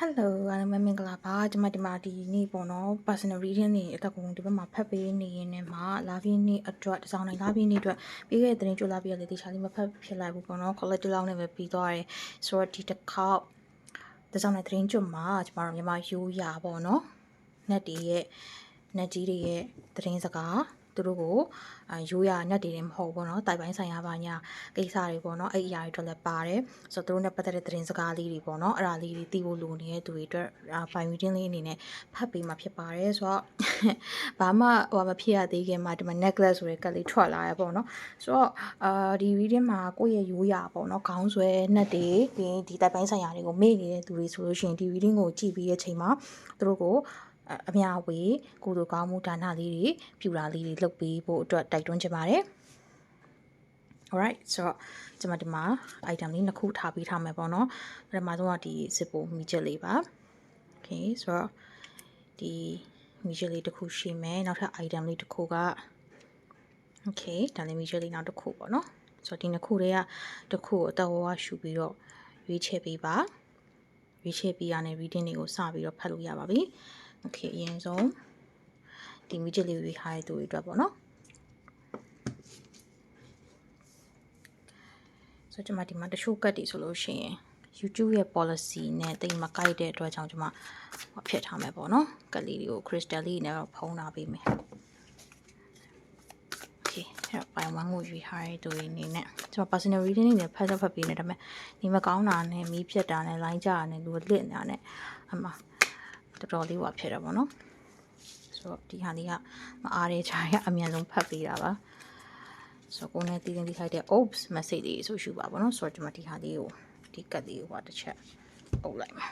Hello အားလုံးပဲမင်္ဂလာပါကျွန်မဒီမှာဒီနေ့ပေါ့နော် personal reading နေအတက်ကုန်ဒီဘက်မှာဖတ်ပေးနေရင်လည်းမှာလာပြီးနေ့အတွက်တစ်စောင်းတိုင်းလာပြီးနေ့အတွက်ပြီးခဲ့တဲ့တင်ကြိုလာပြီးရလေတခြားလေးမဖတ်ဖြစ်လိုက်ဘူးပေါ့နော် quality လောက်နဲ့ပဲပြီးသွားတယ်ဆိုတော့ဒီတစ်ခေါက်တစ်စောင်းတိုင်းတင်ကြိုမှာကျွန်တော်တို့မြန်မာရိုးရာပေါ့နော် net တွေရဲ့ net ကြီးတွေရဲ့သတင်းစကား သူတို့ကိုအရိုးရနက်တွေလည်းမဟုတ်ဘူးเนาะတိုင်ပိုင်းဆိုင်ရာပါညာကိစ္စတွေပေါ့เนาะအဲ့အရာတွေအတွက်လည်းပါတယ်ဆိုတော့သူတို့နဲ့ပတ်သက်တဲ့သတင်းစကားလေးတွေပေါ့เนาะအဲ့ဒါလေးတွေသိဖို့လိုနေတဲ့သူတွေအတွက် file reading လေးအနေနဲ့ဖတ်ပေးမှာဖြစ်ပါတယ်ဆိုတော့ဘာမှဟိုမဖြစ်ရသေးခင်မှာဒီမှာ necklace ဆိုတဲ့ကတ်လေးထွက်လာရပေါ့เนาะဆိုတော့အာဒီ reading မှာကိုယ့်ရဲ့ရိုးရာပေါ့เนาะခေါင်းဆွဲနှက်တွေပြီးရင်ဒီတိုင်ပိုင်းဆိုင်ရာတွေကိုမေ့နေတဲ့သူတွေဆိုလို့ရှိရင်ဒီ reading ကိုကြည့်ပြီးရဲ့ချိန်မှာသူတို့ကို အအများဝေကုသိုလ်ကောင်းမှုဒါနလေးတွေပြုတာလေးတွေလုပ်ပေးဖို့အတွက်တိုက်တွန်းချင်ပါတယ် alright ဆိုတော့ကျွန်မဒီမှာ item လေးနှစ်ခုထားပေးထားမယ်ပေါ့နော်ပထမဆုံးကဒီ zip ပိုမီချက်လေးပါ okay ဆိုတော့ဒီမီချက်လေးတစ်ခုရှိမယ်နောက်ထပ် item လေးတစ်ခုက okay ဒါလေးမီချက်လေးနောက်တစ်ခုပေါ့နော်ဆိုတော့ဒီနှစ်ခုတွေကတစ်ခုကိုအတော်ဝါရှူပြီးတော့ရွေးချယ်ပေးပါရွေးချယ်ပြီးရတဲ့ reading တွေကိုစပြီးတော့ဖတ်လို့ရပါပြီ okay အရင်ဆုံးဒီမီချက်လေးရွေးထားတဲ့သူတွေအတွက်ပေါ့နော်ဆိုတော့ကျွန်မဒီမှာတချို့ကတ်တွေဆိုလို့ရှိရင် YouTube ရဲ့ policy နဲ့တိတ်မကိုက်တဲ့အတွက်ကြောင့်ကျွန်မဟိုဖြစ်ထားမယ်ပေါ့နော်ကတ်လေးတွေကို crystal လေးနဲ့တော့ဖုံးထားပေးမယ် okay အဲ့တော့ပိုင်ဝမ်းကိုရွေးထားတဲ့သူတွေအနေနဲ့ကျွန်မ personal reading နဲ့ဖတ်တော့ဖတ်ပေးနေတယ်ဒါပေမဲ့ဒီမကောင်းတာနဲ့မီးဖြတ်တာနဲ့ line ကြတာနဲ့လူလစ်နေတာနဲ့အမှ တော်တော်လေးဟွာဖြစ်တယ်ပေါ့နော်ဆိုတော့ဒီဟာလေးကမအားတဲ့ခြားရအမြန်ဆုံးဖတ်ပေးတာပါဆိုတော့ကိုယ်နဲ့တည်တင်ဒီခိုက်တဲ့ oops message လေးဆိုရှုပါပေါ့နော်ဆိုတော့ကျွန်မဒီဟာလေးကိုဒီကတ်လေးကိုဟွာတစ်ချက်ပုတ်လိုက်မှာ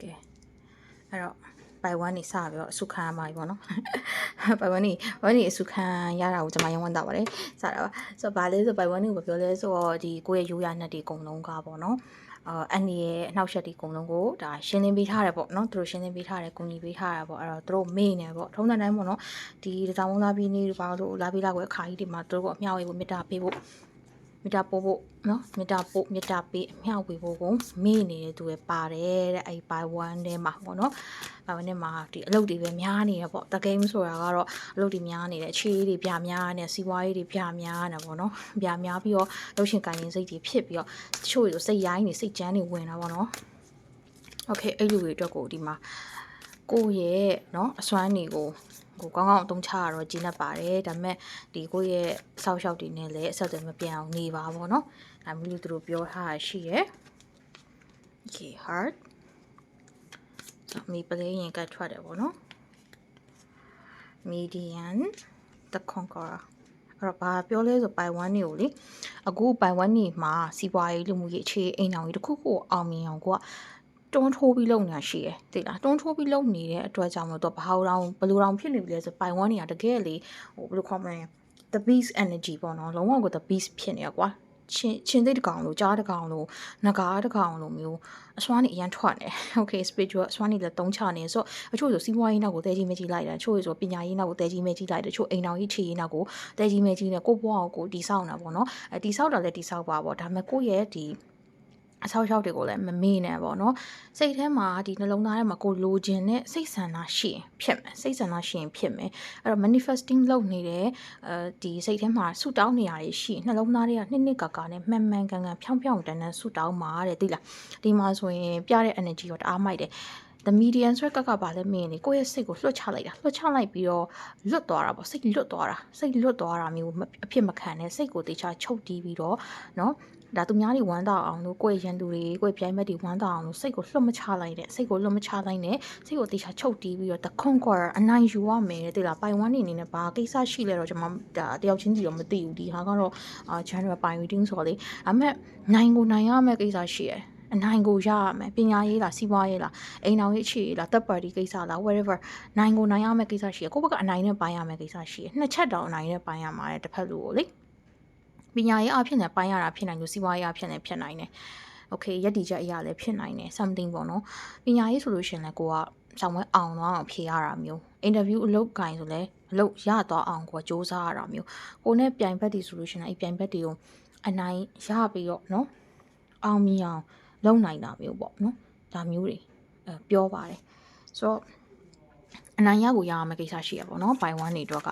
ကဲအဲ့တော့ ပိုင်ဝမ်နေစပြီးတော့အစုခံရမှာပြီပေါ့နော်ပိုင်ဝမ်နေဝမ်နေအစုခံရတာကိုကျွန်မရုံးဝမ်းတာပါတယ်စတာပါဆိုတော့ဗာလဲဆိုပိုင်ဝမ်နေကိုပြောလဲဆိုတော့ဒီကိုယ့်ရဲ့ရိုးရာနဲ့ဒီအကုန်လုံးကပေါ့နော်အာအန်ဒီရဲ့အနောက်ရှက်ဒီအကုန်လုံးကိုဒါရှင်းလင်းပေးထားတယ်ပေါ့နော်သူတို့ရှင်းလင်းပေးထားတယ်ကုညီပေးထားတယ်ပေါ့အဲ့တော့သူတို့မေ့နေပေါ့ထုံးတဲ့တိုင်းပေါ့နော်ဒီတောင်ဝန်းလာပြီးနေပါလို့လာပြီးလာကိုအခါကြီးဒီမှာသူတို့ကအမြောက်ရေးဖို့မေတ္တာပေးဖို့ မေတ္တာပို့ဖို့နော်မေတ္တာပို့မေတ္တာပေးအမျှဝေဖို့ကိုမေ့နေတဲ့သူပဲပါတယ်တဲ့အဲ့ by one ထဲမှာပေါ့နော် by one ထဲမှာဒီအလုပ်တွေပဲများနေရပေါ့တကယ်မဆိုတာကတော့အလုပ်တွေများနေတယ်အခြေတွေပြများနေစီးပွားရေးတွေပြများနေပေါ့နော်ပြများပြီးတော့လှုပ်ရှင်ကိုင်ရင်စိတ်တွေဖြစ်ပြီးတော့တချို့တွေဆိုစိတ်ရိုင်းနေစိတ်ကြမ်းနေဝင်တာပေါ့နော်โอเคအဲ့လူတွေအတွက်ကိုဒီမှာကိုယ့်ရဲ့เนาะအစွမ်းတွေကို ကိုကောင်းကောင်းအသုံးချရတော့ကျင်းတတ်ပါတယ်ဒါပေမဲ့ဒီကိုယ့်ရဲ့ဆောက်ရှောက်တွေနဲ့လည်းအဆက်အသွယ်မပြတ်အောင်နေပါဘောเนาะဒါမျိုးလို့သူတို့ပြောထားတာရှိရယ် okay heart ဆိုမီပလေးရင်ကတ်ထွက်တယ်ပေါ့နော် median the conqueror အဲ့တော့ဘာပြောလဲဆိုပိုင်1နေကိုလေအခုပိုင်1နေမှာစီးပွားရေးလူမှုရေးအခြေအိမ်အောင်ကြီးတစ်ခုခုအောင်မြင်အောင်ကိုက တွန်းထိုးပြီးလုပ်နေတာရှိတယ်သိလားတွန်းထိုးပြီးလုပ်နေတဲ့အတွက်ကြောင့်မလို့တော့ဘာလို့တော့ဘယ်လိုတော့ဖြစ်နေပြီလဲဆိုပိုင်1နေကတကယ်လေဟိုဘယ်လိုခေါ်မလဲ the beast energy ပေါ့နော်လုံးဝကို the beast ဖြစ်နေရကွာချင်းချင်းသိတကောင်လို့ကြားတကောင်လို့ငကားတကောင်လို့မျိုးအစွမ်းနေအရန်ထွက်နေ okay spiritual အစွမ်းနေလည်းတုံးချနေဆိုအချို့ဆိုစီးပွားရေးနောက်ကိုတဲကြီးမဲကြီးလိုက်တယ်အချို့ဆိုပညာရေးနောက်ကိုတဲကြီးမဲကြီးလိုက်တယ်အချို့အိမ်တော်ကြီးခြေရေးနောက်ကိုတဲကြီးမဲကြီးနဲ့ကိုယ့်ဘဝကိုတီဆောက်နေတာပေါ့နော်အဲတီဆောက်တာလည်းတီဆောက်ပါပေါ့ဒါပေမဲ့ကိုယ့်ရဲ့ဒီ အဆောက်အအုံတွေကိုလည်းမမေ့နဲ့ပေါ့နော်စိတ်ထဲမှာဒီနှလုံးသားထဲမှာကိုလိုချင်တဲ့စိတ်ဆန္ဒရှိရင်ဖြစ်မယ်စိတ်ဆန္ဒရှိရင်ဖြစ်မယ်အဲ့တော့ manifesting လုပ်နေတဲ့အဲဒီစိတ်ထဲမှာဆူတောင်းနေရတွေရှိရင်နှလုံးသားတွေကနှစ်နှစ်ကာကာနဲ့မှန်မှန်ကန်ကန်ဖြောင်းဖြောင်းတန်တန်ဆူတောင်းမှာတဲ့သိလားဒီမှာဆိုရင်ပြတဲ့ energy ကိုတအားမိုက်တယ် the median ဆိုတဲ့ကကပါလဲမင်းလေကိုယ့်ရဲ့စိတ်ကိုလွှတ်ချလိုက်တာလွှတ်ချလိုက်ပြီးတော့လွတ်သွားတာပေါ့စိတ်လွတ်သွားတာစိတ်လွတ်သွားတာမျိုးအဖြစ်မခံနဲ့စိတ်ကိုတေချာချုပ်တီးပြီးတော့เนาะ ဒါသူများတွေဝမ်းသာအောင်လို့ကိုယ့်ရဲ့ရန်သူတွေကိုယ့်ရဲ့ပြိုင်ဘက်တွေဝမ်းသာအောင်လို့စိတ်ကိုလွှတ်မချလိုက်နဲ့စိတ်ကိုလွှတ်မချလိုက်နဲ့စိတ်ကိုတေချာချုပ်တီးပြီးတော့ the conqueror အနိုင်ယူရမယ်တဲ့လားပိုင်ဝမ်းနေနေနဲ့ဘာကိစ္စရှိလဲတော့ကျွန်မဒါတယောက်ချင်းစီတော့မသိဘူးဒီဟာကတော့အာ general ပိုင် reading ဆိုတော့လေအမေနိုင်ကိုနိုင်ရမယ့်ကိစ္စရှိရယ်အနိုင်ကိုရရမယ်ပညာရေးလားစီးပွားရေးလားအိမ်တော်ရေးအခြေရေးလား third party ကိစ္စလား whatever နိုင်ကိုနိုင်ရမယ့်ကိစ္စရှိရကိုယ့်ဘက်ကအနိုင်နဲ့ပိုင်းရမယ့်ကိစ္စရှိရနှစ်ချက်တောင်အနိုင်နဲ့ပိုင်းရမှာတဲ့တစ်ဖက်လူကိုလေ ပညာရေးအဖြစ်နဲ့ပိုင်းရတာဖြစ်နိုင်လို့စီးပွားရေးအဖြစ်နဲ့ဖြစ်နိုင်တယ် okay ရက်တီချက်အရာလည်းဖြစ်နိုင်တယ် something ပေါ့နော်ပညာရေးဆိုလို့ရှရင်လည်းကိုကဆောင်ဝဲအောင်သွားအောင်ဖြေရတာမျိုး interview အလုပ်ကင်ဆိုလဲအလုပ်ရသွားအောင်ကိုကစူးစမ်းရတာမျိုးကိုနဲ့ပြိုင်ဘက်တွေဆိုလို့ရှရင်အဲ့ပြိုင်ဘက်တွေကိုအနိုင်ရပြီးတော့နော်အောင်မြင်အောင်လုပ်နိုင်တာမျိုးပေါ့နော်ဒါမျိုးတွေအဲပြောပါတယ်ဆိုတော့အနိုင်ရကိုရအောင်မကိစ္စရှိရပါတော့ဘိုင်1နေတော့က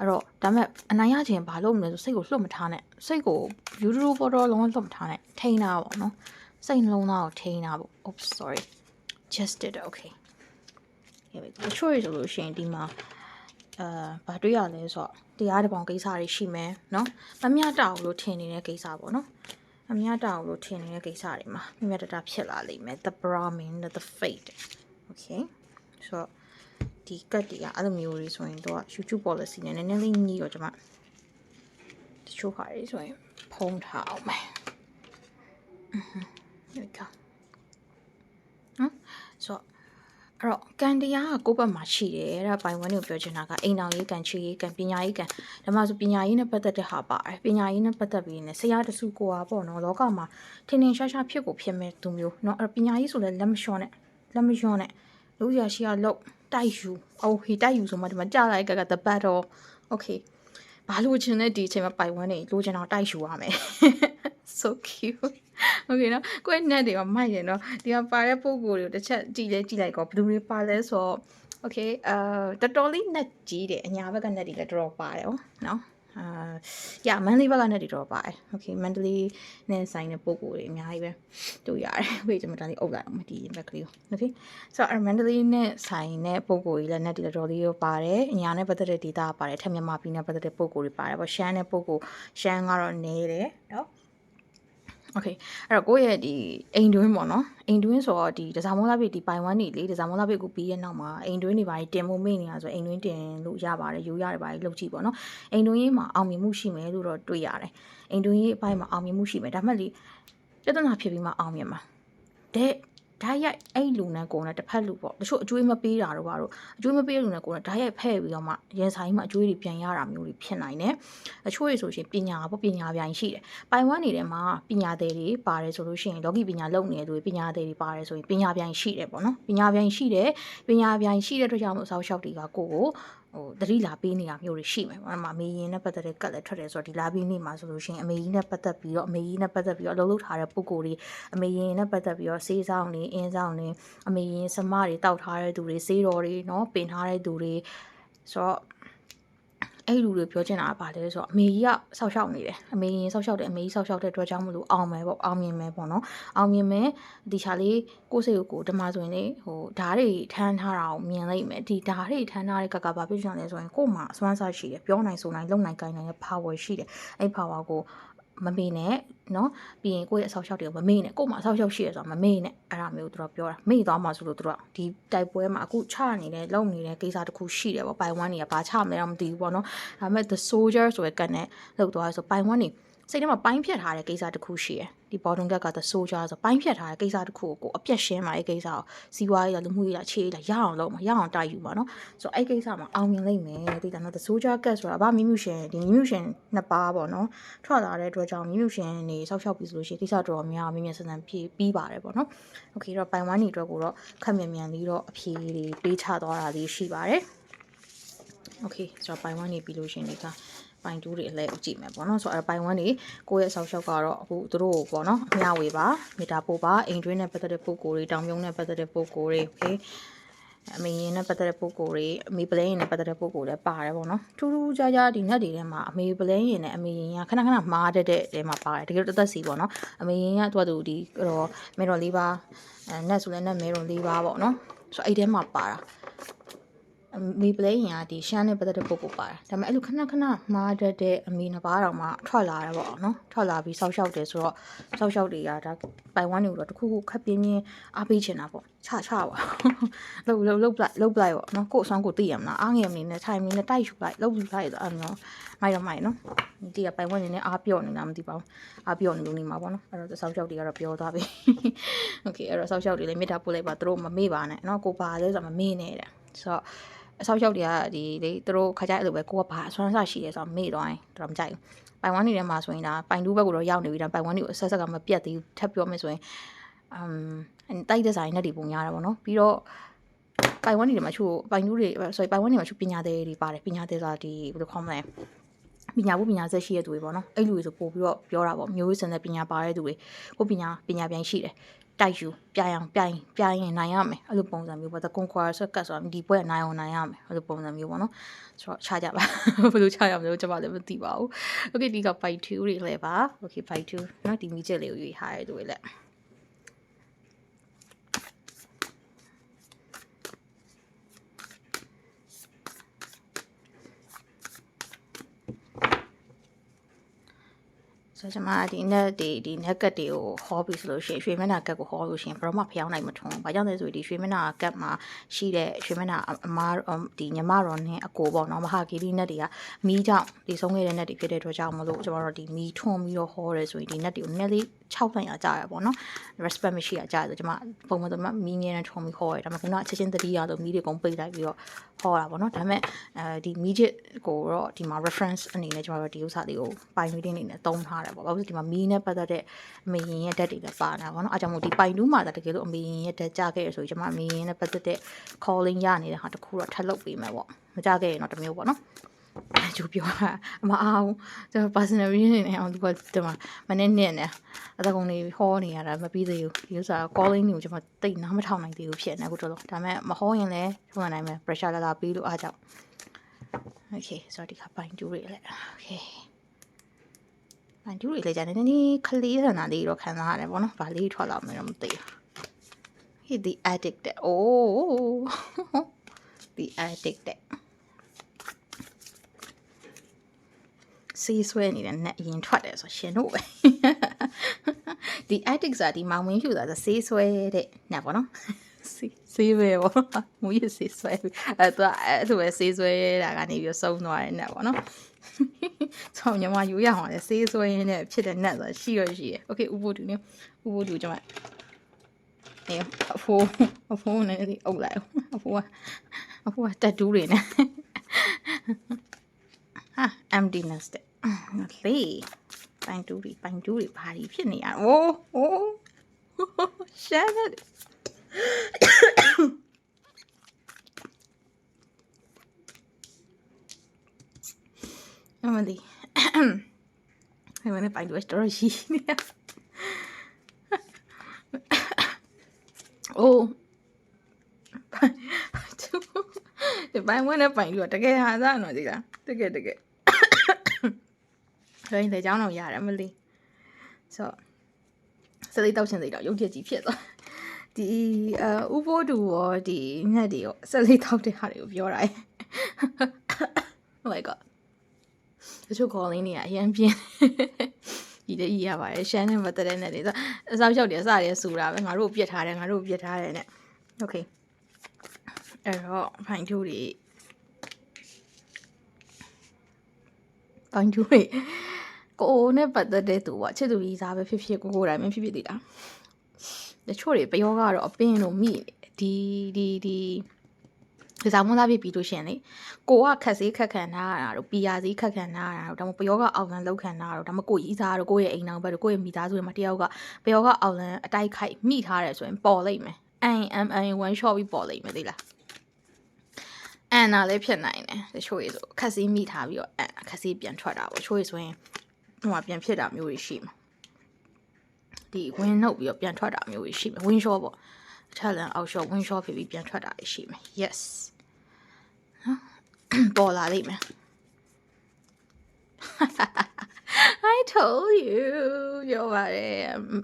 အဲ့တော့ဒါမဲ့အနိုင်ရခြင်းဘာလို့မလဲဆိုစိတ်ကိုလွတ်မထားနဲ့စိတ်ကိုယူဒူပေါ်တော့လုံးဝလွတ်မထားနဲ့ထိန်းတာပေါ့နော်စိတ်နှလုံးသားကိုထိန်းတာပေါ့ oops sorry just did okay ရဲ့ choice ဆိုလို့ရှိရင်ဒီမှာအာဘာတွေ့ရလဲဆိုတော့တရားတပောင်ကိစ္စတွေရှိမယ်နော်မမြတာအောင်လို့ထင်နေတဲ့ကိစ္စပေါ့နော်မမြတာအောင်လို့ထင်နေတဲ့ကိစ္စတွေမှာမြမြတတာဖြစ်လာလိမ့်မယ် the brahmin the fate okay ဆိုတော့ ဒီ cut တွေကအဲ့လိုမျိုးတွေဆိုရင်တော့ YouTube policy နဲ့နည်းနည်းလေးညီရောကျွန်မတချို့ဟာတွေဆိုရင်ဖုံးထားအောင်မယ်ဒီကနော်ဆိုတော့အဲ့တော့ကံတရားကကိုယ့်ဘက်မှာရှိတယ်အဲ့ဒါပိုင်ဝန်းကိုပြောချင်တာကအိမ်တော်ရေးကံချီရေးကံပညာရေးကံဒါမှဆိုပညာရေးနဲ့ပတ်သက်တဲ့ဟာပါတယ်ပညာရေးနဲ့ပတ်သက်ပြီးနေဆရာတစုကိုပါပေါ့နော်လောကမှာထင်ထင်ရှားရှားဖြစ်ကိုဖြစ်မဲ့သူမျိုးနော်အဲ့ပညာရေးဆိုလဲလက်မလျှော့နဲ့လက်မလျှော့နဲ့လူရရှိရလို့ တိုက်ယူအိုဟေတိုက်ယူဆိုမှဒီမှာကြားလိုက်ကက the battle okay ဘာလို့ချင်တဲ့ဒီအချိန်မှာပိုင်ဝန်းနေလိုချင်တော့တိုက်ယူရမယ် so cute okay နော်ကိုယ့် net တွေကမိုက်ရင်တော့ဒီကပါတဲ့ပုံကိုယ်တွေကိုတစ်ချက်ကြည့်လဲကြည့်လိုက်ကောဘယ်သူတွေပါလဲဆိုတော့ okay အာတော်တော်လေး net ကြီးတယ်အညာဘက်က net တွေလည်းတော်တော်ပါတယ်哦နော် အာရမန္တလေးဘက်က net တွေတော်တော်ပါတယ် okay မန္တလေးနဲ့ဆိုင်တဲ့ပုံကိုယ်တွေအများကြီးပဲတွေ့ရတယ်ဝေးကျွန်မဒါလေးအုပ်လိုက်အောင်မဒီဘက်ကလေးကို okay ဆိုတော့မန္တလေးနဲ့ဆိုင်တဲ့ပုံကိုယ်ကြီးလည်း net တွေတော်တော်လေးပါတယ်အညာနဲ့ပတ်သက်တဲ့ data ပါတယ်ထက်မြန်မာပြည်နဲ့ပတ်သက်တဲ့ပုံကိုယ်တွေပါတယ်ပေါ့ရှမ်းတဲ့ပုံကိုရှမ်းကတော့နေတယ် နော် okay အဲ့တော့ကိုယ့်ရဲ့ဒီအိမ်တွင်းပေါ့နော်အိမ်တွင်းဆိုတော့ဒီဒဇာမောလာပိဒီပိုင်ဝမ်နေလေဒဇာမောလာပိကိုပြီးရဲ့နောက်မှာအိမ်တွင်းတွေပါတင်ဖို့မေ့နေတာဆိုအိမ်တွင်းတင်လို့ရပါတယ်ယူရတယ်ပါလုပ်ကြည့်ပေါ့နော်အိမ်တွင်းရေးမှာအောင်မြင်မှုရှိမယ်လို့တော့တွေ့ရတယ်အိမ်တွင်းရေးအပိုင်းမှာအောင်မြင်မှုရှိမယ်ဒါမှမဟုတ်လေပြဿနာဖြစ်ပြီးမှအောင်မြင်မှာတဲ့ ဓာတ်ရိုက်အဲ့လူနဲ့ကိုယ်နဲ့တစ်ဖက်လူပေါ့တချို့အကျွေးမပေးတာတော့ပါတော့အကျွေးမပေးတဲ့လူနဲ့ကိုယ်နဲ့ဓာတ်ရိုက်ဖဲ့ပြီးတော့မှရင်ဆိုင်မှာအကျွေးတွေပြန်ရတာမျိုးတွေဖြစ်နိုင်တယ်အချို့တွေဆိုရှင်ပညာပေါ့ပညာပြိုင်ရှိတယ်ပိုင်ဝမ်နေတဲ့မှာပညာသည်တွေပါတယ်ဆိုလို့ရှိရင်လောကီပညာလုပ်နေတဲ့သူတွေပညာသည်တွေပါတယ်ဆိုရင်ပညာပြိုင်ရှိတယ်ပေါ့နော်ပညာပြိုင်ရှိတယ်ပညာပြိုင်ရှိတဲ့အတွက်ကြောင့်မို့ဆောက်ရှောက်တွေကကိုယ့်ကို ဟိုသတိလာပေးနေတာမျိုးတွေရှိမယ်။အဲ့မှာအမေရင်နဲ့ပတ်သက်တဲ့ကတ်လည်းထွက်တယ်ဆိုတော့ဒီလာပြီးနေ့မှာဆိုလို့ရှိရင်အမေကြီးနဲ့ပတ်သက်ပြီးတော့အမေကြီးနဲ့ပတ်သက်ပြီးတော့အလုပ်လုပ်ထားတဲ့ပုံကိုယ်တွေအမေရင်နဲ့ပတ်သက်ပြီးတော့စေးဆောင်တွေအင်းဆောင်တွေအမေရင်စမတွေတောက်ထားတဲ့သူတွေစေးတော်တွေနော်ပင်ထားတဲ့သူတွေဆိုတော့ အဲ့လူတွေပြောချင်တာကဘာလဲဆိုတော့အမေကြီးကဆောက်ရှောက်နေတယ်အမေကြီးဆောက်ရှောက်တယ်အမေကြီးဆောက်ရှောက်တဲ့အတွက်ကြောင့်မလို့အောင်မယ်ပေါ့အောင်မြင်မယ်ပေါ့နော်အောင်မြင်မယ်ဒီချာလေးကိုယ့်စိတ်ကိုဓမ္မဆိုရင်လေဟိုဓာတ်တွေထမ်းထားတာကိုမြင်လိုက်မယ်ဒီဓာတ်တွေထမ်းထားတဲ့ကကဘာဖြစ်ချင်လဲဆိုရင်ကို့မှာအစွမ်းစားရှိတယ်ပြောနိုင်ဆိုနိုင်လုံနိုင်ကိုင်းနိုင်တဲ့ power ရှိတယ်အဲ့ power ကို မမေ့နဲ့နော်ပြီးရင်ကိုယ့်ရဲ့အဆောက်အအုံတွေကိုမမေ့နဲ့ကို့မှာအဆောက်အအုံရှိရဆိုတာမမေ့နဲ့အဲ့ဒါမျိုးသူတို့ပြောတာမေ့သွားမှဆိုလို့သူတို့ဒီတိုက်ပွဲမှာအခုချနေတဲ့လုံနေတဲ့ကိစ္စတစ်ခုရှိတယ်ပေါ့ပိုင်ဝမ်တွေကဘာချမလဲတော့မသိဘူးပေါ့နော်ဒါပေမဲ့ the soldier ဆိုရယ်ကန်နဲ့လောက်သွားဆိုပိုင်ဝမ်တွေ စိတ်ထဲမှာပိုင်းဖြတ်ထားတဲ့ကိစ္စတစ်ခုရှိရယ်ဒီ bottom gap က the soldier ဆိုပိုင်းဖြတ်ထားတဲ့ကိစ္စတစ်ခုကိုကိုအပြတ်ရှင်းမှာအဲ့ကိစ္စကိုစီးပွားရေးလာလူမှုရေးလာခြေရေးလာရအောင်လုပ်မှာရအောင်တိုက်ယူမှာနော်ဆိုတော့အဲ့ကိစ္စမှာအောင်မြင်လိမ့်မယ်တိတာနော် the soldier gap ဆိုတာဗာမိမှုရှင်ဒီမိမှုရှင်နှစ်ပါးပေါ့နော်ထွက်လာတဲ့အတွက်ကြောင့်မိမှုရှင်နေဆောက်ရှောက်ပြီဆိုလို့ရှိရင်ကိစ္စတော်များများများဆန်ဆန်ပြေးပြီးပါတယ်ပေါ့နော် okay တော့ပိုင်ဝိုင်းနေအတွက်ကိုတော့ခက်မြန်မြန်လေးတော့အဖြေတွေပေးချသွားတာလေးရှိပါတယ် okay ဆိုတော့ပိုင်ဝိုင်းနေပြီလို့ရှင်ဒီက ပိုင်တူးတွေအလဲကြည့်မယ်ပေါ့နော်ဆိုတော့အဲပိုင်ဝမ်းတွေကိုယ့်ရဲ့ဆောက်ရှောက်ကတော့အခုသူတို့ကိုပေါ့နော်အမျှဝေပါမီတာပို့ပါအိမ်တွင်းနဲ့ပတ်သက်တဲ့ပုံကိုယ်တွေတောင်ပြုံးနဲ့ပတ်သက်တဲ့ပုံကိုယ်တွေโอเคအမေရင်နဲ့ပတ်သက်တဲ့ပုံကိုယ်တွေအမေပလဲရင်နဲ့ပတ်သက်တဲ့ပုံကိုယ်လည်းပါတယ်ပေါ့နော်ထူးထူးခြားခြားဒီနက်တွေထဲမှာအမေပလဲရင်နဲ့အမေရင်ကခဏခဏမားတတ်တဲ့ထဲမှာပါတယ်တကယ်တော့တသက်စီပေါ့နော်အမေရင်ကသူကသူဒီတော့မေတော်လေးပါအဲနက်ဆိုလည်းနက်မေတော်လေးပါပေါ့နော်ဆိုတော့အဲ့ထဲမှာပါတာ မီပလဲရင်ကဒီရှမ်းနဲ့ပတ်သက်တဲ့ပုံကိုပါတယ်ဒါပေမဲ့အဲ့လိုခဏခဏမားတတ်တဲ့အမီနှစ်ပါးတောင်မှထွက်လာတယ်ပေါ့နော်ထွက်လာပြီးဆောက်ရှောက်တယ်ဆိုတော့ဆောက်ရှောက်တွေကဒါပိုင်ဝမ်းတွေတော့တခုခုခက်ပြင်းပြင်းအားပေးချင်တာပေါ့ချချပါလှုပ်လှုပ်လှုပ်လိုက်လှုပ်လိုက်ပေါ့နော်ကို့အဆောင်ကိုသိရမလားအားငယ်မနေနဲ့ထိုင်မနေနဲ့တိုက်ယူလိုက်လှုပ်ယူလိုက်အဲ့နော်မိုက်တော့မိုက်နော်ဒီကပိုင်ဝမ်းနေနဲ့အားပြော့နေတာမသိပါဘူးအားပြော့နေလို့နေမှာပေါ့နော်အဲ့တော့ဆောက်ရှောက်တွေကတော့ပြောသွားပြီโอเคအဲ့တော့ဆောက်ရှောက်တွေလည်းမေတ္တာပို့လိုက်ပါသူတို့မမေ့ပါနဲ့နော်ကိုပါလဲဆိုတော့မမေ့နဲ့တဲ့ဆိုတော့ အဆောက်အအုံတွေကဒီလေသူတို့ခါကြအဲ့လိုပဲကိုကဘာအစွမ်းစားရှိရဲဆိုတော့မေ့သွားရင်တော်မကြိုက်ဘူးပိုင်ဝမ်နေထဲမှာဆိုရင်ဒါပိုင်2ဘက်ကိုတော့ရောက်နေပြီဒါပိုင်ဝမ်နေကိုအဆက်ဆက်ကမပြတ်သေးဘူးထပ်ပြောမယ်ဆိုရင်အမ်တိုက်တဲ့ဆိုင်နဲ့တွေပုံရတယ်ပေါ့နော်ပြီးတော့ပိုင်ဝမ်နေထဲမှာချို့ပိုင်2တွေ sorry ပိုင်ဝမ်နေမှာချို့ပညာသေးတွေပါတယ်ပညာသေးဆိုတာဒီဘယ်လိုခေါ်မလဲ ပညာဘူးပညာဆက်ရှိတဲ့သူတွေပေါ့နော်အဲ့လူတွေဆိုပို့ပြီးတော့ပြောတာပေါ့မျိုးစံတဲ့ပညာပါတဲ့သူတွေကိုပညာပညာပြန်ရှိတယ်တိုက်ယူပြရင်ပြရင်ပြရင်နိုင်ရမယ်အဲ့လိုပုံစံမျိုးပေါ့ the conqueror ဆက်ကတ်ဆိုတာဒီပွဲနိုင်အောင်နိုင်ရမယ်အဲ့လိုပုံစံမျိုးပေါ့နော်ဆိုတော့ခြားကြပါဘယ်လိုခြားရမလဲကျွန်မလည်းမသိပါဘူး okay ဒီက byte 2တွေလည်းပါ okay byte 2เนาะဒီ midget လေးကိုရွေးထားရတဲ့သူတွေလည်း ဆိုတော့ကျွန်မဒီ net တွေဒီ net ကတ်တွေကိုဟောပြီးဆိုလို့ရှိရင်ရွှေမနာကတ်ကိုဟောလို့ရှိရင်ဘယ်တော့မှဖျောင်းနိုင်မထွန်း။ဘာကြောင့်လဲဆိုရင်ဒီရွှေမနာကတ်မှာရှိတဲ့ရွှေမနာအမားဒီညီမတော်နဲ့အကိုပေါ့နော်မဟာကီလီ net တွေကမီးကြောင့်ဒီဆုံးခဲ့တဲ့ net တွေဖြစ်တဲ့အတွက်ကြောင့်မလို့ကျွန်တော်တို့ဒီမီးထွန်းပြီးတော့ဟောရဲဆိုရင်ဒီ net တွေကိုနည်းနည်းလေး6နိုင်ရကြရပေါ့နော် respect မရှိရကြရဆိုကျွန်မပုံမှန်တော့မီးငယ်နဲ့ထွန်းပြီးဟောရဲဒါပေမဲ့ခုနအချက်ချင်းတတိယလို့မီးတွေကုန်ပိတ်လိုက်ပြီးတော့ဟောတာပေါ့နော်ဒါပေမဲ့အဲဒီ midget ကိုတော့ဒီမှာ reference အနေနဲ့ကျွန်တော်တို့ဒီဥစ္စာလေးကိုပိုင် reading အနေနဲ့သုံးထားတယ်ပေါ့ဘာလို့ဒီမှာမီးနဲ့ပတ်သက်တဲ့အမေရင်ရဲ့ဓာတ်တွေလည်းပါနေတာပေါ့နော်အားကြောင့်မို့ဒီပိုင်တူးမှာတကယ်လို့အမေရင်ရဲ့ဓာတ်ကြခဲ့ရဆိုရင်ကျွန်မအမေရင်နဲ့ပတ်သက်တဲ့ calling ရနေတဲ့ဟာတခုတော့ထပ်လုပ်ပေးမယ်ပေါ့မကြခဲ့ရင်တော့တမျိုးပေါ့နော်အဲကျူပြောတာအမအောင်ကျွန်တော် personal reading နေအောင်ဒီကဒီမှာမနေ့နဲ့နဲ့အတကုံနေဟောနေရတာမပြီးသေးဘူးဒီဥစ္စာ calling တွေကိုကျွန်မတိတ်နားမထောင်နိုင်သေးဘူးဖြစ်နေအခုတော့ဒါပေမဲ့မဟောရင်လည်းထုံနိုင်မယ် pressure လာလာပြီးလို့အားကြောင့် okay ဆိုတော့ဒီကပိုင်တူးတွေလည်း okay ပိုင်တူးတွေလည်းကြာနေနေခလေးရနာလေးတော့ခံစားရတယ်ပေါ့နော်ဗာလေးထွက်လာမယ်တော့မသိဘူး he the addicted oh the addicted စီးဆွဲနေတဲ့နဲ့အရင်ထွက်တယ်ဆိုရှင်တို့ပဲဒီ addict ဆိုတာဒီမောင်မင်းဖြူတာဆိုစီးဆွဲတဲ့နဲ့ပေါ့နော်စီးစီးပဲပေါ့မူရစီးဆွဲအဲသူအဲ့သူပဲစီးဆွဲတာကနေပြီးဆုံးသွားတဲ့နဲ့ပေါ့နော် ကျွန်တော်မြန်မာယူရအောင်လဲဆေးဆွေးရင်းနဲ့ဖြစ်တဲ့ net ဆိုတာရှိရရှိရ okay ဥပိုတူနေဥပိုတူကျွန်မအေးအဖိုးအဖိုးနဲ့ဒီအုပ်လိုက်အဖိုးကအဖိုးကတက်တူးတွေနဲ့ဟာ emptiness တဲ့လေပိုင်တူးတွေပိုင်တူးတွေဘာတွေဖြစ်နေရလဲအိုးအိုး shit အမလီဟဲ့မနေ့ပိုင်တူးတော်တော်ရှိနေအိုးဒီပိုင်ဝင်နဲ့ပိုင်တူးတကယ်ဟာစားနော်ဒီလားတကယ်တကယ်ဆိုရင်လေကြောင်းတော့ရတယ်မလီဆိုစလေးတောက်ချင်စိတ်တော့ရုပ်ချက်ကြီးဖြစ်သွားဒီအဥပိုးတူရောဒီညက်တွေရောစလေးတောက်တဲ့ဟာတွေကိုပြောတာ Oh my god တချို့ calling တွေကအရင်ပြင်းဒီတည်းကြီးရပါတယ်ရှမ်းနဲ့မတက်တဲ့နဲ့တွေဆိုအစောက်ရောက်တယ်အစရဲစူတာပဲငါတို့ပြစ်ထားတယ်ငါတို့ပြစ်ထားတယ်နဲ့ okay အဲ့တော့ဖိုင်တူတွေဖိုင်တူတွေကိုနဲ့ပတ်သက်တဲ့သူပေါ့ချစ်သူကြီးစားပဲဖြစ်ဖြစ်ကိုကိုတိုင်းပဲဖြစ်ဖြစ်သေးတာတချို့တွေပယောကတော့အပင်းလို့မိဒီဒီဒီ ဒီစားမွန်းသားပြပြီးလို့ရှင်လေကိုကခက်စေးခက်ခံထားရတာတို့ပီယာစီးခက်ခံထားရတာတို့ဒါမှပယောကအောက်လန်လောက်ခံထားတာတို့ဒါမှကိုကြီးစားတို့ကိုရဲ့အိမ်နောက်ဘက်တို့ကိုရဲ့မိသားစုတွေမှာတယောက်ကပယောကအောက်လန်အတိုက်ခိုက်မိထားတယ်ဆိုရင်ပေါ်လိမ့်မယ် IMN one shot ပြီးပေါ်လိမ့်မယ်သိလားအန်နာလည်းဖြစ်နိုင်တယ်တချို့ရေဆိုခက်စီးမိထားပြီးတော့အန်ခက်စီးပြန်ထွက်တာပေါ့တချို့ရေဆိုရင်ဟိုမှာပြန်ဖြစ်တာမျိုးတွေရှိမှာဒီဝင်းနှုတ်ပြီးတော့ပြန်ထွက်တာမျိုးတွေရှိမှာဝင်းရှော့ပေါ့အထက်လန်အောက်ရှော့ဝင်းရှော့ဖြစ်ပြီးပြန်ထွက်တာတွေရှိမှာ yes ပေါ်လာလိမ့်မယ် I told you ပြောပါတယ်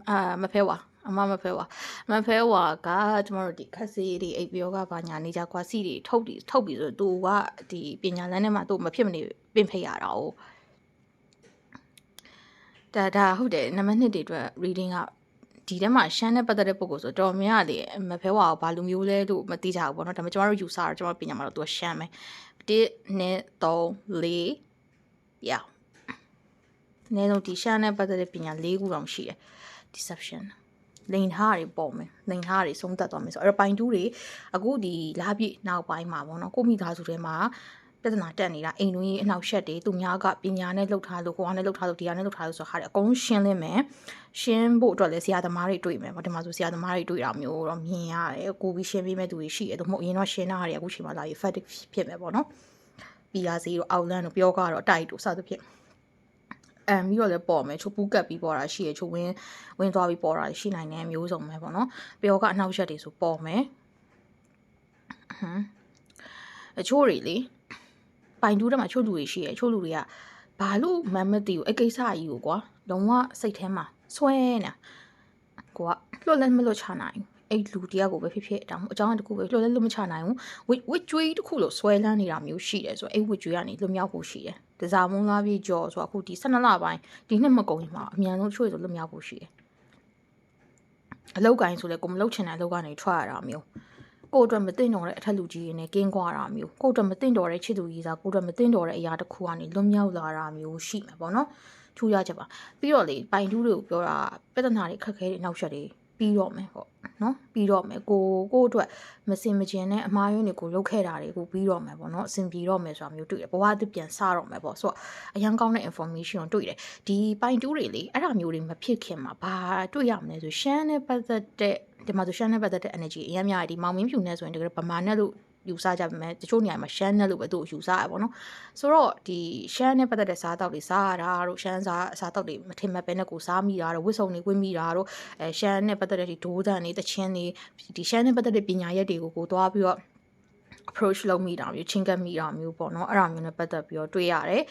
အာမဖဲဝါအမမဖဲဝါမဖဲဝါကကျမတို့ဒီခက်စီတွေအိပ်ပြောကဘာညာနေကြကွာစီတွေထုတ်ပြီးထုတ်ပြီးဆိုသူကဒီပညာလန်းထဲမှာသူမဖြစ်မနေပင်ဖိတ်ရတာ哦ဒါဒါဟုတ်တယ်နံပါတ်1တွေအတွက် reading ကဒီထဲမှာရှမ်းနဲ့ပတ်သက်တဲ့ပုံကိုဆိုတော်များတယ်မဖဲဝါကိုဘာလူမျိုးလဲလို့မသိကြဘူးပေါ့နော်ဒါပေမဲ့ကျမတို့ယူဆတာကျမတို့ပညာမှာတော့သူကရှမ်းပဲ 1 2 3 4 yeah အနည်းဆုံးဒီရှာနဲ့ပတ်သက်တဲ့ပညာ၄ခုတောင်ရှိတယ် deception လိန်ထားတွေပေါ်မယ်လိန်ထားတွေဆုံးသက်သွားမယ်ဆိုတော့အဲ့တော့ပိုင်တူးတွေအခုဒီလာပြည့်နောက်ပိုင်းမှာပေါ့နော်ကိုမိသားစုထဲမှာ ပပြဿနာတက်နေတာအိမ်တွင်းကြီးအနောက်ရှက်တွေသူများကပညာနဲ့လှုပ်ထားလို့ကိုကနဲ့လှုပ်ထားလို့ဒီကနဲ့လှုပ်ထားလို့ဆိုတော့ဟာတယ်အကုန်လုံးရှင်းလင်းမယ်ရှင်းဖို့အတွက်လည်းဆရာသမားတွေတွေ့မယ်ပေါ့ဒီမှာဆိုဆရာသမားတွေတွေ့တာမျိုးတော့မြင်ရတယ်ကိုပြီးရှင်းပေးမဲ့သူတွေရှိတယ်သူမဟုတ်ရင်တော့ရှင်းတာတွေအခုချိန်မှလာပြီး fatigue ဖြစ်မယ်ပေါ့နော် PR စီတို့အောက်လန်တို့ပြောကတော့တိုက်တို့စသဖြင့်အမ်ပြီးတော့လည်းပေါ်မယ်ချိုပူးကပ်ပြီးပေါ်တာရှိရချိုဝင်းဝင်းသွားပြီးပေါ်တာရှိနိုင်တယ်မျိုးစုံပဲပေါ့နော်ပြောကအနောက်ရက်တွေဆိုပေါ်မယ်ဟမ်အချို့တွေလေ ပိုင်တူးထဲမှာချို့လူတွေရှိရချို့လူတွေကဘာလို့မမသိဘူးအကိစ္စကြီးကိုကွာလုံးဝစိတ်ထဲမှာဆွဲနေကိုကလွတ်လည်းမလွတ်ချနိုင်ဘူးအဲ့လူတရားကိုပဲဖြစ်ဖြစ်တောင်အကြောင်းတစ်ခုပဲလွတ်လည်းလွတ်မချနိုင်ဘူးဝစ်ဝစ်ကျွေးတစ်ခုလို့ဆွဲလန်းနေတာမျိုးရှိတယ်ဆိုတော့အဲ့ဝစ်ကျွေးကနေလွတ်မြောက်ဖို့ရှိတယ်တစားမုံလာပြီးကြော်ဆိုတော့အခုဒီ12လပိုင်းဒီနှစ်မကုန်ရင်မှအမြန်ဆုံးချွေဆိုလွတ်မြောက်ဖို့ရှိတယ်အလောက်ကိုင်းဆိုလဲကိုမလောက်ချင်တဲ့အလောက်ကနေထွက်ရတာမျိုး ကိုအတွက်မသိတော့တဲ့အထက်လူကြီးတွေနဲ့ကင်းကွာတာမျိုးကိုအတွက်မသိတော့တဲ့ချစ်သူကြီးစားကိုအတွက်မသိတော့တဲ့အရာတစ်ခုကနေလွတ်မြောက်လာတာမျိုးရှိမှာပေါ့နော်ထူးရချက်ပါပြီးတော့လေပိုင်တူးတွေကိုပြောတာပြဿနာတွေခက်ခဲတွေနောက်ဆက်တွေ ပြီးတော့မယ်ပေါ့နော်ပြီးတော့မယ်ကိုကိုအတွက်မစင်မကျင်တဲ့အမားယွန်းတွေကိုလုတ်ခဲ့တာတွေကိုပြီးတော့မယ်ပေါ့နော်အဆင်ပြေတော့မယ်ဆိုတာမျိုးတွေ့တယ်ဘဝအသစ်ပြန်စတော့မယ်ပေါ့ဆိုတော့အရန်ကောင်းတဲ့ information ကိုတွေ့တယ်ဒီပိုင်တူးတွေလေအဲ့ဒါမျိုးတွေမဖြစ်ခင်မှာဘာတွေ့ရမလဲဆိုရှမ်းနဲ့ပတ်သက်တဲ့ဒီမှာဆိုရှမ်းနဲ့ပတ်သက်တဲ့ energy အရင်များဒီမောင်မင်းဖြူနဲ့ဆိုရင်တကယ်ဗမာနဲ့လို့ ယူဆကြပါမယ်တချို့နေရာမှာရှမ်းနဲ့လို့ပဲသူ့ကိုယူဆရပါတော့ဆိုတော့ဒီရှမ်းနဲ့ပတ်သက်တဲ့စားတောက်တွေစားရတာတို့ရှမ်းစားစားတောက်တွေမထင်မှတ်ပဲနဲ့ကိုစားမိတာတို့ဝစ်စုံတွေဝင်းမိတာတို့အဲရှမ်းနဲ့ပတ်သက်တဲ့ဒီဒိုးတန်တွေတချင်းတွေဒီရှမ်းနဲ့ပတ်သက်တဲ့ပညာရက်တွေကိုကိုသွားပြီးတော့ approach လုပ်မိတာမျိုးချင်းကပ်မိတာမျိုးပေါ့နော်အဲ့ဒါမျိုးနဲ့ပတ်သက်ပြီးတော့တွေ့ရတယ်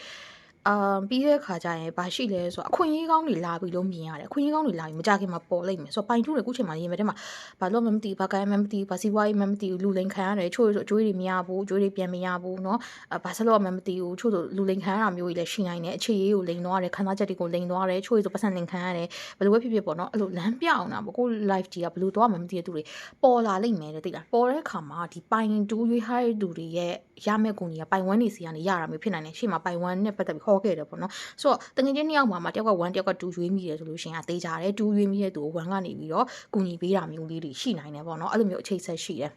အာပြီးတဲ့ခါကျရင်ဘာရှိလဲဆိုတော့အခွင့်အရေးကောင်းတွေလာပြီးလို့မြင်ရတယ်အခွင့်အရေးကောင်းတွေလာပြီးမကြခင်မှာပေါ်လိမ့်မယ်ဆိုတော့ပိုင်ထုတွေအခုချိန်မှာရင်မဲ့တဲ့မှာဘာလို့မှမသိဘာကိုင်းမှမသိဘာစီဝိုင်းမှမသိလူလိန်ခံရတယ်ချို့ဆိုအကျွေးတွေမရဘူးအကျွေးတွေပြန်မရဘူးเนาะဘာဆက်လို့မှမသိဘူးချို့ဆိုလူလိန်ခံရတာမျိုးကြီးလည်းရှိနိုင်တယ်အခြေရေးကိုလိန်သွားတယ်ခန်းသားချက်တွေကိုလိန်သွားတယ်ချို့ဆိုပတ်စံလိန်ခံရတယ်ဘယ်လိုပဲဖြစ်ဖြစ်ပေါ့เนาะအဲ့လိုလမ်းပြအောင်တာပေါ့ကို live ကြီးကဘယ်လိုသွားမှမသိတဲ့သူတွေပေါ်လာလိမ့်မယ်တဲ့တိလားပေါ်တဲ့အခါမှာဒီပိုင်တူးရွေးဟားတဲ့သူတွေရဲ့ ရမယ့်ကူညီကပိုင်ဝမ်းနေစီကနေရတာမျိုးဖြစ်နိုင်တယ်ရှေ့မှာပိုင်ဝမ်းနဲ့ပတ်သက်ပြီးဟောခဲ့တယ်ပေါ့နော်ဆိုတော့တကယ်ချင်းနှစ်ယောက်မှာမှတယောက်က1တယောက်က2ရွေးမိတယ်ဆိုလို့ရှင်ကသေးကြတယ်2ရွေးမိတဲ့သူကို1ကနေပြီးတော့ကူညီပေးတာမျိုးလေးတွေရှိနိုင်တယ်ပေါ့နော်အဲ့လိုမျိုးအခြေဆက်ရှိတယ်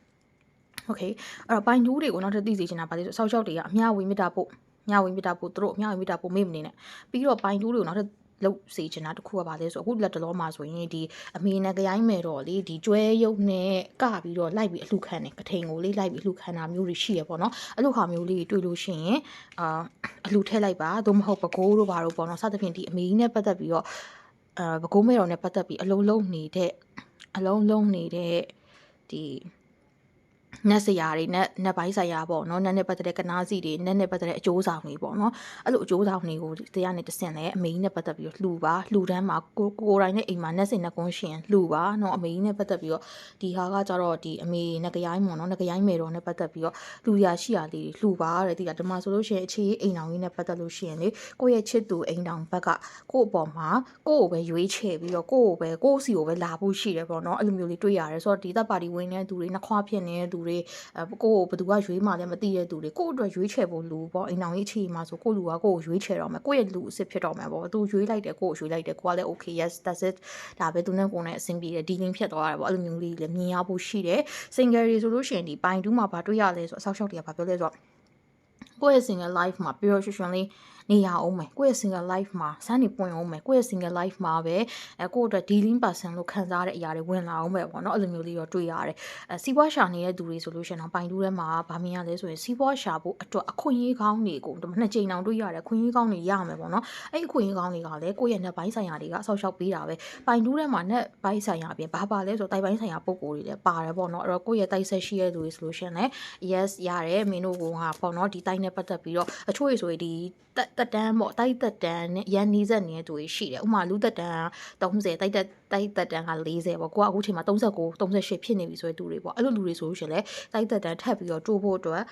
okay အဲ့တော့ပိုင်ညိုးတွေကိုနောက်ထပ်သိစေချင်တာပါသေးဆိုဆောက်ရှောက်တွေကအများဝေမြတ်တာပို့မြဝင်းပြတာပို့သူတို့မြဝင်းပြတာပို့မေ့မနေနဲ့ပြီးတော့ဘိုင်တူးတွေကိုနောက်ထပ် လုတ်စေချင်တာတခုကပါလဲဆိုအခုလက်တလောမှာဆိုရင်ဒီအမေနဲ့ကြိုင်းမယ်တော့လေဒီကျွဲရုပ်နဲ့ကပြီးတော့လိုက်ပြီးအလှခံတယ်ကထိန်ကိုလေးလိုက်ပြီးအလှခံတာမျိုးတွေရှိရပေါ့နော်အဲ့လိုခါမျိုးလေးတွေ့လို့ရှိရင်အာအလှထည့်လိုက်ပါသို့မဟုတ်ပကိုးတို့ဘာတို့ပေါ့နော်စသဖြင့်ဒီအမေနဲ့ပတ်သက်ပြီးတော့အာပကိုးမဲတော်နဲ့ပတ်သက်ပြီးအလုံးလုံးနေတဲ့အလုံးလုံးနေတဲ့ဒီ နက်စရာတွေနက်နက်ပိုင်းဆိုင်ရာပေါ့နော်နက်နဲ့ပတ်သက်တဲ့ကနားစီတွေနက်နဲ့ပတ်သက်တဲ့အကျိုးဆောင်တွေပေါ့နော်အဲ့လိုအကျိုးဆောင်တွေကိုတရားနဲ့တဆင့်လဲအမေကြီးနဲ့ပတ်သက်ပြီးတော့လှူပါလှူတန်းမှာကိုကိုတိုင်းနဲ့အိမ်မှာနက်စင်နက်ကွန်းရှင်လှူပါနော်အမေကြီးနဲ့ပတ်သက်ပြီးတော့ဒီဟာကကြတော့ဒီအမေနက်ကြိုင်းပေါ့နော်နက်ကြိုင်းမေတော်နဲ့ပတ်သက်ပြီးတော့လှူရရှိရလေးလှူပါတဲ့ဒီကဒီမှာဆိုလို့ရှိရင်အခြေအိမ်တော်ကြီးနဲ့ပတ်သက်လို့ရှိရင်လေကိုယ့်ရဲ့ချစ်သူအိမ်တော်ဘက်ကကိုယ့်အပေါ်မှာကိုယ့်ကိုပဲရွေးချယ်ပြီးတော့ကိုယ့်ကိုပဲကိုယ့်စီကိုပဲလာဖို့ရှိတယ်ပေါ့နော်အဲ့လိုမျိုးလေးတွေ့ရတယ်ဆိုတော့ဒီသက်ပါတီဝင်နေတဲ့သူတွေနှခွားဖြစ်နေတဲ့သူတွေအဲကိုကိုဘသူကရွေးမှလည်းမသိတဲ့သူတွေကို့အတွက်ရွေးချယ်ဖို့လူပေါ့အိမ်အောင်ကြီးအခြေမှာဆိုကိုလူကကိုကိုရွေးချယ်တော့မယ်ကိုရဲ့လူအစ်စ်ဖြစ်တော့မယ်ပေါ့သူရွေးလိုက်တယ်ကိုကိုရွေးလိုက်တယ်ကိုကလည်း okay yes that's it ဒါပဲသူနဲ့ကိုနဲ့အဆင်ပြေတယ် dealing ဖြစ်သွားတယ်ပေါ့အဲ့လိုမျိုးလေးလည်းမြင်ရဖို့ရှိတယ် single တွေဆိုလို့ရှိရင်ဒီပိုင်တူးမှာဘာတွေ့ရလဲဆိုအဆောက်အအုံတွေကဘာပြောလဲဆိုတော့ကိုယ့်ရဲ့ single life မှာပျော်ရွှင်ရွှင်လေး နေရအောင်မယ်ကိုယ့်ရဲ့ single life မှာစမ်းနေပွင့်အောင်မယ်ကိုယ့်ရဲ့ single life မှာပဲအဲကိုယ့်အတွက် dealing person လို့ခံစားရတဲ့အရာတွေဝင်လာအောင်မယ်ပေါ့နော်အဲ့လိုမျိုးလေးတော့တွေ့ရတယ်အဲစီးပွားရှာနေတဲ့သူတွေဆိုလို့ရှိရင်တော့ပိုင်တူးထဲမှာဗာမင်းရလဲဆိုရင်စီးပွားရှာဖို့အတွက်အခွင့်အရေးကောင်းတွေကိုနှစ်ကြိမ်တောင်တွေ့ရတယ်အခွင့်အရေးကောင်းတွေရမယ်ပေါ့နော်အဲ့အခွင့်အရေးကောင်းတွေကလည်းကိုယ့်ရဲ့ net ပိုင်းဆိုင်ရာတွေကအဆောက်အအုံပေးတာပဲပိုင်တူးထဲမှာ net ပိုင်းဆိုင်ရာပြင်ဘာပါလဲဆိုတော့တိုက်ပိုင်းဆိုင်ရာပုံကိုယ်တွေလည်းပါတယ်ပေါ့နော်အဲ့တော့ကိုယ့်ရဲ့တိုက်ဆက်ရှိတဲ့သူတွေဆိုလို့ရှိရင်လည်း yes ရတယ်မင်းတို့ကပေါ့နော်ဒီတိုက်နဲ့ပတ်သက်ပြီးတော့အချို့တွေဆိုရင်ဒီ တက်တန်းပေါ့တိုက်သက်တမ်းနဲ့ရန်နီးဆက်နေတဲ့သူတွေရှိတယ်ဥမာလူသက်တမ်း30တိုက်သက်တိုက်သက်တမ်းက40ပေါ့ကိုကအခုချိန်မှာ39 38ဖြစ်နေပြီဆိုတဲ့သူတွေပေါ့အဲ့လိုလူတွေဆိုလို့ရှိရင်လည်းတိုက်သက်တမ်းထပ်ပြီးတော့တိုးဖို့အတွက်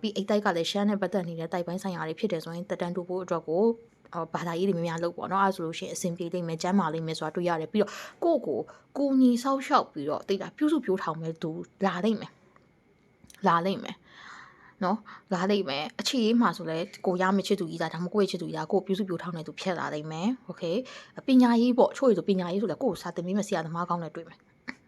ပြီးအိတ်တိုက်ကလည်းရှမ်းနဲ့ပတ်သက်နေတဲ့တိုက်ပိုင်းဆိုင်ရာတွေဖြစ်တယ်ဆိုရင်သက်တမ်းတိုးဖို့အတွက်ကိုဘာသာရေးတွေများများလုပ်ပေါ့နော်အဲဆိုလို့ရှိရင်အဆင်ပြေလိမ့်မယ်ကျမ်းမာလိမ့်မယ်ဆိုတာတွေ့ရတယ်ပြီးတော့ကိုယ့်ကိုကိုညီဆောက်ရှောက်ပြီးတော့တိတ်တာပြုစုပြောထောင်မဲ့သူလာလိမ့်မယ်လာလိမ့်မယ် နော်လာလိမ့်မယ်အခြေရေးမှာဆိုလဲကိုရမချစ်သူကြီးသားဒါမှမဟုတ်ကိုရဲ့ချစ်သူကြီးသားကိုပြုစုပြိုထောင်းနေသူဖြစ်လာလိမ့်မယ်โอเคပညာရေးပေါ့ချို့ရဆိုပညာရေးဆိုလဲကိုကိုစာသင်ပေးမဆရာသမားကောင်းနဲ့တွေ့မယ်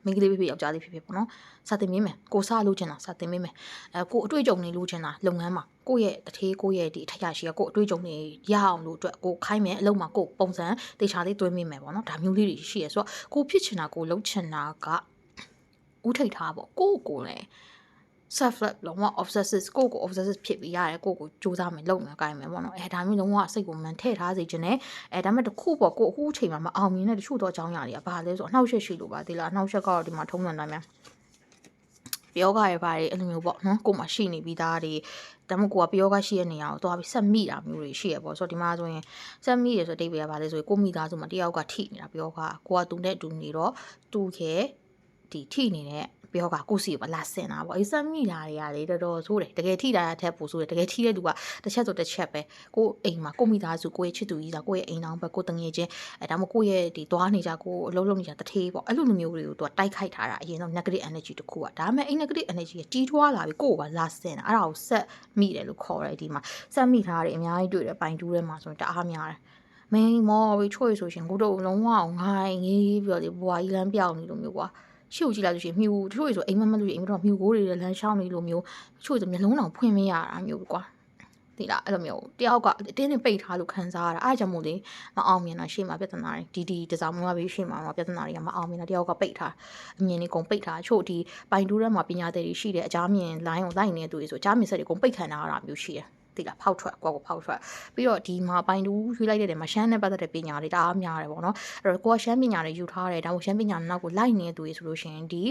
မ မိန်းကလေးဖြစ်ဖြစ်ယောက်ျားလေးဖြစ်ဖြစ်ပေါ့နော်စာသင်ပေးမယ်ကိုစားလို့ချင်တာစာသင်ပေးမယ်အဲကိုအတွေ့အကြုံတွေလို့ချင်တာလုပ်ငန်းမှာကိုယ့်ရဲ့တထေးကိုယ့်ရဲ့ဒီအထက်ရရှိကကိုအတွေ့အကြုံတွေရအောင်လို့အတွက်ကိုခိုင်းမယ်အလုပ်မှာကိုပုံစံတေချာလေးတွင်းမိမယ်ပေါ့နော်ဒါမျိုးလေးတွေရှိရဆိုတော့ကိုဖြစ်ချင်တာကိုလုပ်ချင်တာကဥထိတ်ထားပေါ့ကိုယ့်ကိုလည်း self love လုံးဝ obsessive ကိုယ့်ကို obsessive ဖြစ်ပြီးရတယ်ကိုယ့်ကိုစူးစမ်းမယ်လုပ်မယ်ကိုင်မယ်ပေါ့နော်အဲဒါမျိုးလုံးဝစိတ်ကိုမန်ထည့်ထားစေချင်တယ်အဲဒါပေမဲ့တစ်ခုပေါ့ကိုအခုအချိန်မှာမအောင်မြင်တဲ့တချို့တော့အကြောင်းအရာတွေကဘာလဲဆိုတော့အနှောက်အယှက်ရှိလို့ပါဒီလားအနှောက်အယှက်ကတော့ဒီမှာထုံးစံတိုင်းများပြောကရပါလေအဲ့လိုမျိုးပေါ့နော်ကို့မှာရှိနေပြီးသားတွေဒါမှမဟုတ်ကိုကပြောကရှိတဲ့နေရာကိုသွားပြီးဆက်မိတာမျိုးတွေရှိရပေါ့ဆိုတော့ဒီမှာဆိုရင်ဆက်မိရဆိုတဲ့အတိတ်ပဲပါလေဆိုရင်ကိုမိသားစုမှာတယောက်ကထိနေတာပြောကကိုကသူနဲ့တူနေတော့သူ့ရဲ့ဒီထိနေတဲ့ ပြောကကိုစီကိုလာစင်တာပေါ့အေးစမ်းမိတာတွေကလေတော်တော်ဆိုးတယ်တကယ်ထိတာရတဲ့ပို့ဆိုးတယ်တကယ်ထိတဲ့သူကတစ်ချက်ဆိုတစ်ချက်ပဲကိုအိမ်မှာကိုမိသားစုကိုရဲ့ချစ်သူကြီးတာကိုရဲ့အိမ်တော်ပဲကိုတငယ်ချင်းအဲဒါမှမဟုတ်ကိုရဲ့ဒီသွားနေကြကိုအလုံးလုံးနေကြတထေးပေါ့အဲ့လိုမျိုးတွေကိုသူကတိုက်ခိုက်ထားတာအရင်တော့ negative energy တစ်ခုอ่ะဒါပေမဲ့အဲ့ negative energy ကကြီးထွားလာပြီကိုကလာစင်တာအဲ့ဒါကိုဆက်မိတယ်လို့ခေါ်တယ်ဒီမှာဆက်မိထားတယ်အများကြီးတွေ့တယ်ပိုင်တူးထဲမှာဆိုရင်တအားများတယ်မင်းမော်ပြီးချွေဆိုရှင်ကိုတို့လုံးဝငိုင်းငေးပြီးတော့ဒီဘွာကြီးလမ်းပြောင်းနေလို့မျိုးကွာ ရှုပ်ကြည့်လိုက်လို့ရှိရင်မြူတချို့ဆိုအိမ်မက်မလို့ရှိရင်အိမ်မတော့မြူကိုတွေလမ်းရှောင်းနေလို့မျိုးတချို့ဆိုမျက်လုံးတောင်ဖွင့်မရတာမျိုးကွာဒီလားအဲ့လိုမျိုးတယောက်ကအတင်းနဲ့ပိတ်ထားလို့ခံစားရတာအားကြောင့်မို့လေမအောင်မြင်တာရှေ့မှာပြဿနာတွေဒီဒီတစားမွားပြီးရှေ့မှာပြဿနာတွေကမအောင်မြင်တာတယောက်ကပိတ်ထားအမြင်တွေကုန်ပိတ်ထားချို့ဒီပိုင်တူးထဲမှာပညာသည်တွေရှိတယ်အကြမ်းမြင် line ကိုလိုက်နေတဲ့သူတွေဆိုအကြမ်းမြင်ဆက်တွေကုန်ပိတ်ခံထားရတာမျိုးရှိတယ် တိလားဖောက်ထွက်ကိုကိုဖောက်ထွက်ပြီးတော့ဒီမှာပိုင်တူရွှေ့လိုက်တဲ့နေရာမှာရှမ်းနဲ့ပတ်သက်တဲ့ပညာတွေတအားများတယ်ပေါ့နော်အဲ့တော့ကိုကရှမ်းပညာတွေယူထားတယ်ဒါမှမဟုတ်ရှမ်းပညာနောက်ကိုလိုက်နေတဲ့သူတွေဆိုလို့ရှိရင်ဒီ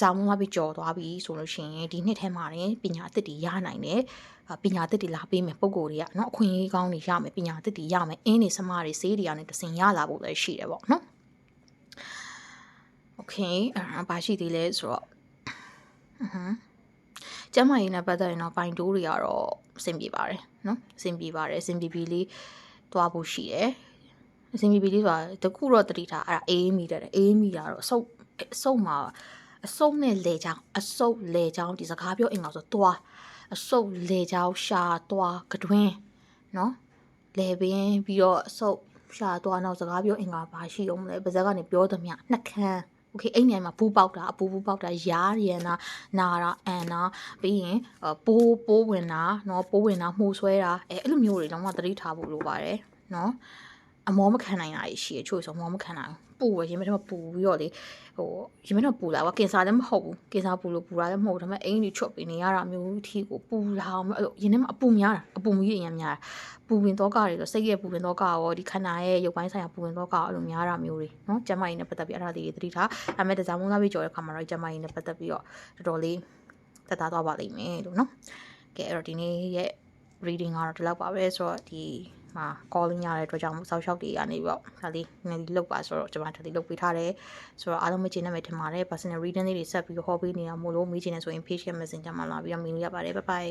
စာမွားပြီးကြော်သွားပြီဆိုလို့ရှိရင်ဒီနှစ်ထဲမှာလည်းပညာအသစ်တွေရနိုင်တယ်ပညာသစ်တွေလာပေးမယ်ပုံကိုယ်တွေကเนาะအခွင့်အရေးကောင်းတွေရမယ်ပညာသစ်တွေရမယ်အင်းတွေစမတွေဆေးတွေကနေတစင်ရလာဖို့လည်းရှိတယ်ပေါ့เนาะโอเคအဲ့ဘာရှိသေးလဲဆိုတော့အဟမ်း ကျမကြီးနဲ့ပတ်သက်ရင်တော့ပိုင်တိုးတွေကတော့အဆင်ပြေပါတယ်နော်အဆင်ပြေပါတယ်အဆင်ပြေပြေလေးသွားဖို့ရှိတယ်အဆင်ပြေပြေလေးဆိုတာတကူတော့တတိထားအဲ့ဒါအေးမိတယ်အေးမိတာတော့အဆုတ်အဆုတ်မှာအစုပ်နဲ့လေချောင်းအစုပ်လေချောင်းဒီစကားပြောအင်္ဂါဆိုသွားအစုပ်လေချောင်းရှာသွားကတွင်းနော်လေပင်ပြီးတော့အစုပ်ရှာသွားနောက်စကားပြောအင်္ဂါဘာရှိအောင်လဲပါဇက်ကနေပြောသမျှနှက်ခမ်း โอเคအဲ့နေရာမှာဘူးပေါက်တာအပူဘူးပေါက်တာရားရန်နာနာတာအန်နာပြီးရင်ပိုးပိုးဝင်တာเนาะပိုးဝင်တာမှုဆွဲတာအဲအဲ့လိုမျိုးတွေတော့မှသတိထားဖို့လိုပါတယ်เนาะအမောမခံနိုင်တာရှိရချို့ဆိုမောမခံနိုင်ပူ ပူရရင်မထဲမှာပူပြီးတော့လေဟိုရင်မထဲမှာပူလာကွာကင်ဆာလည်းမဟုတ်ဘူးကင်ဆာပူလို့ပူတာလည်းမဟုတ်ဒါပေမဲ့အင်းကြီးချွတ်ပြီးနေရတာမျိုးထီကိုပူလာအောင်အဲ့လိုရင်ထဲမှာအပူများတာအပူကြီးအရင်များတာပူပင်တော့ကတွေဆိုစိတ်ရဲ့ပူပင်တော့ကရောဒီခန္ဓာရဲ့ရုပ်ပိုင်းဆိုင်ရာပူပင်တော့ကရောအဲ့လိုများတာမျိုးတွေနော်ကျမကြီးနဲ့ပတ်သက်ပြီးအဲ့ဒါတွေသတိထားဒါပေမဲ့တစားမုန်းစားပြီးကြော်တဲ့ခါမှာတော့ကျမကြီးနဲ့ပတ်သက်ပြီးတော့တော်တော်လေးတက်တာသွားပါလိမ့်မယ်လို့နော်ကဲအဲ့တော့ဒီနေ့ရဲ့ reading ကတော့ဒီလောက်ပါပဲဆိုတော့ဒီ မှာ calling ရတဲ့အတွက်ကြောင့်စောက်ရှောက်တွေကနေပြီးတော့ဒါလေးနည်းနည်းလောက်ပါဆိုတော့ကျွန်မဒါလေးလုပ်ပေးထားတယ်ဆိုတော့အားလုံးမကျေနပ်မယ်ထင်ပါတယ် personal reading လေးတွေဆက်ပြီးဟောပေးနေတာမို့လို့မေးချင်နေဆိုရင် page ရဲ့ messenger မှာလာပြီးတော့မေးလို့ရပါတယ် bye bye